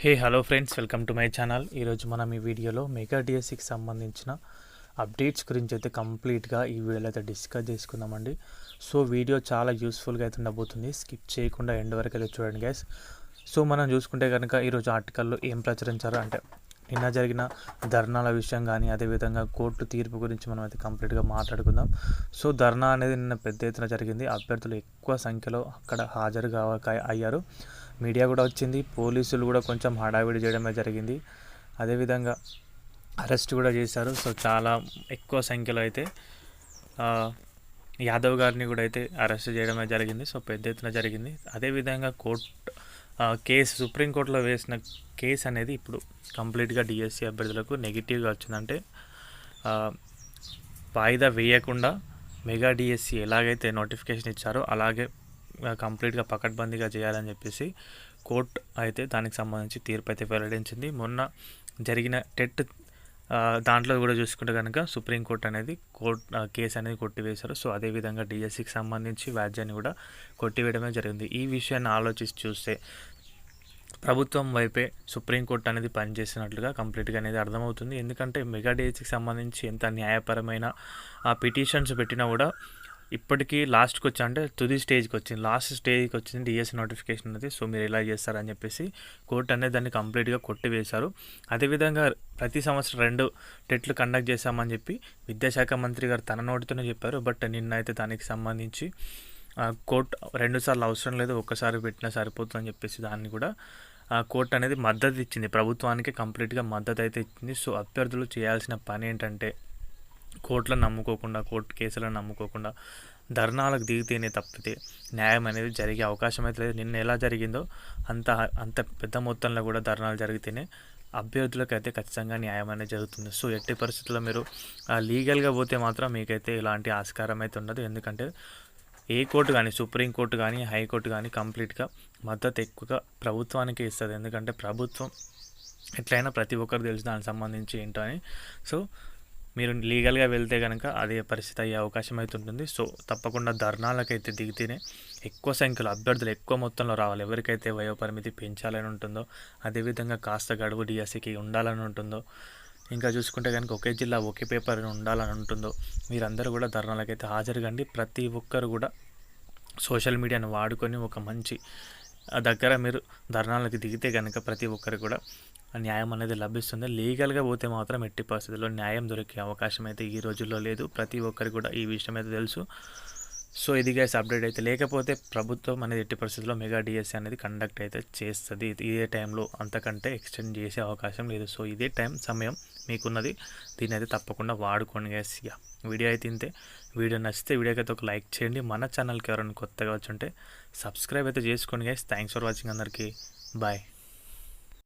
Hey hello friends welcome to my channel ఈరోజు మనం ఈ వీడియోలో మెగా డిఎస్సికి సంబంధించిన అప్డేట్స్ గురించి అయితే కంప్లీట్గా ఈ వీడియోలో అయితే డిస్కస్ చేసుకుందామండి. సో వీడియో చాలా యూస్ఫుల్గా అయితే ఉండబోతుంది. స్కిప్ చేయకుండా ఎండ్ వరకు అయితే చూడండి గ్యాస్ సో మనం చూసుకుంటే కనుక ఈరోజు ఆర్టికల్లో ఏం ప్రచురించారో అంటే నిన్న జరిగిన ధర్నాల విషయం కానీ అదేవిధంగా కోర్టు తీర్పు గురించి మనం అయితే కంప్లీట్గా మాట్లాడుకుందాం. సో ధర్నా అనేది నిన్న పెద్ద ఎత్తున జరిగింది. అభ్యర్థులు ఎక్కువ సంఖ్యలో అక్కడ హాజరు కావక అయ్యారు. మీడియా కూడా వచ్చింది. పోలీసులు కూడా కొంచెం హడావిడి చేయడమే జరిగింది. అదేవిధంగా అరెస్ట్ కూడా చేశారు. సో చాలా ఎక్కువ సంఖ్యలో అయితే యాదవ్ గారిని కూడా అయితే అరెస్ట్ చేయడమే జరిగింది. సో పెద్ద ఎత్తున జరిగింది. అదేవిధంగా కోర్ట్ కేసు సుప్రీంకోర్టులో వేసిన కేసు అనేది ఇప్పుడు కంప్లీట్గా డిఎస్సి అభ్యర్థులకు నెగిటివ్గా వచ్చిందంటే వాయిదా వేయకుండా మెగా డిఎస్సి ఎలాగైతే నోటిఫికేషన్ ఇచ్చారో అలాగే కంప్లీట్గా పకడ్బందీగా చేయాలని చెప్పేసి కోర్ట్ అయితే దానికి సంబంధించి తీర్పు అయితే వెల్లడించింది. మొన్న జరిగిన టెట్ దాంట్లో కూడా చూసుకుంటే కనుక సుప్రీంకోర్టు అనేది కోర్ట్ కేసు అనేది కొట్టివేశారు. సో అదేవిధంగా డిఎస్సికి సంబంధించి వ్యాజ్యాన్ని కూడా కొట్టివేయడమే జరిగింది. ఈ విషయాన్ని ఆలోచించి చూస్తే ప్రభుత్వం వైపే సుప్రీంకోర్టు అనేది పనిచేసినట్లుగా కంప్లీట్గా అనేది అర్థమవుతుంది. ఎందుకంటే మెగా డిఎస్సికి సంబంధించి ఎంత న్యాయపరమైన ఆ పిటిషన్స్ పెట్టినా కూడా ఇప్పటికీ లాస్ట్కి వచ్చి అంటే తుది స్టేజ్కి వచ్చింది లాస్ట్ స్టేజ్కి వచ్చింది డిఎస్ నోటిఫికేషన్ అనేది సో మీరు ఎలా చేస్తారని చెప్పేసి కోర్టు అనేది దాన్ని కంప్లీట్గా కొట్టివేశారు అదేవిధంగా ప్రతి సంవత్సరం రెండు టెట్లు కండక్ట్ చేశామని చెప్పి విద్యాశాఖ మంత్రి గారు తన నోటితోనే చెప్పారు. బట్ నిన్న అయితే దానికి సంబంధించి ఆ, కోర్టు రెండుసార్లు అవసరం లేదు. ఒక్కసారి పెట్టినా సరిపోతుందని చెప్పేసి దాన్ని కూడా ఆ, కోర్టు అనేది మద్దతు ఇచ్చింది. ప్రభుత్వానికి కంప్లీట్గా మద్దతు అయితే ఇచ్చింది. సో అభ్యర్థులు చేయాల్సిన పని ఏంటంటే కోర్టులను నమ్ముకోకుండా కోర్టు కేసులను నమ్ముకోకుండా ధర్నాలకు దిగితేనే తప్పితే న్యాయం అనేది జరిగే అవకాశం అయితే లేదు. నిన్న ఎలా జరిగిందో అంత అంత పెద్ద మొత్తంలో కూడా ధర్నాలు జరిగితేనే అభ్యర్థులకు అయితే ఖచ్చితంగా న్యాయం అనేది జరుగుతుంది. సో ఎట్టి పరిస్థితుల్లో మీరు లీగల్గా పోతే మాత్రం మీకైతే ఇలాంటి ఆస్కారం అయితే ఉండదు. ఎందుకంటే ఏ కోర్టు కానీ సుప్రీం కోర్టు కానీ హైకోర్టు కానీ కంప్లీట్గా మద్దతు ఎక్కువగా ప్రభుత్వానికి ఇస్తుంది. ఎందుకంటే ప్రభుత్వం ఎట్లయినా ప్రతి ఒక్కరు తెలుసు దానికి సంబంధించి ఏంటో అని. సో మీరు లీగల్గా వెళ్తే కనుక అదే పరిస్థితి అయ్యే అవకాశం అయితే ఉంటుంది. సో తప్పకుండా ధర్నాలకైతే దిగితేనే ఎక్కువ సంఖ్యలో అభ్యర్థులు ఎక్కువ మొత్తంలో రావాలి. ఎవరికైతే వయోపరిమితి పెంచాలని ఉంటుందో అదేవిధంగా కాస్త గడువు డిఎస్సికి ఉండాలని ఉంటుందో ఇంకా చూసుకుంటే కనుక ఒకే జిల్లా ఒకే పేపర్ ఉండాలని ఉంటుందో మీరందరూ కూడా ధర్నాలకైతే హాజరుగండి ప్రతి ఒక్కరు కూడా సోషల్ మీడియాను వాడుకొని ఒక మంచి దగ్గర మీరు ధర్నాలకు దిగితే కనుక ప్రతి ఒక్కరికి కూడా న్యాయం అనేది లభిస్తుంది. లీగల్గా పోతే మాత్రం ఎట్టి పరిస్థితుల్లో న్యాయం దొరికే అవకాశం అయితే ఈ రోజుల్లో లేదు. ప్రతి ఒక్కరికి కూడా ఈ విషయం అయితే తెలుసు. సో ఇది గైస్ అప్డేట్ అయితే. లేకపోతే ప్రభుత్వం అనేది ఎట్టి పరిస్థితుల్లో మెగా డిఎస్సి అనేది కండక్ట్ అయితే చేస్తుంది. ఇదే టైంలో అంతకంటే ఎక్స్టెండ్ చేసే అవకాశం లేదు. సో ఇదే టైం సమయం మీకున్నది దీన్ని అయితే తప్పకుండా వాడుకోండి గైస్ యా వీడియో అయితే ఇంతే. వీడియో నచ్చితే వీడియోకి అయితే ఒక లైక్ చేయండి. మన ఛానల్కి ఎవరైనా కొత్తగా వచ్చి ఉంటే సబ్స్క్రైబ్ అయితే చేసుకోండి గైస్ థ్యాంక్స్ ఫర్ వాచింగ్ అందరికీ. బాయ్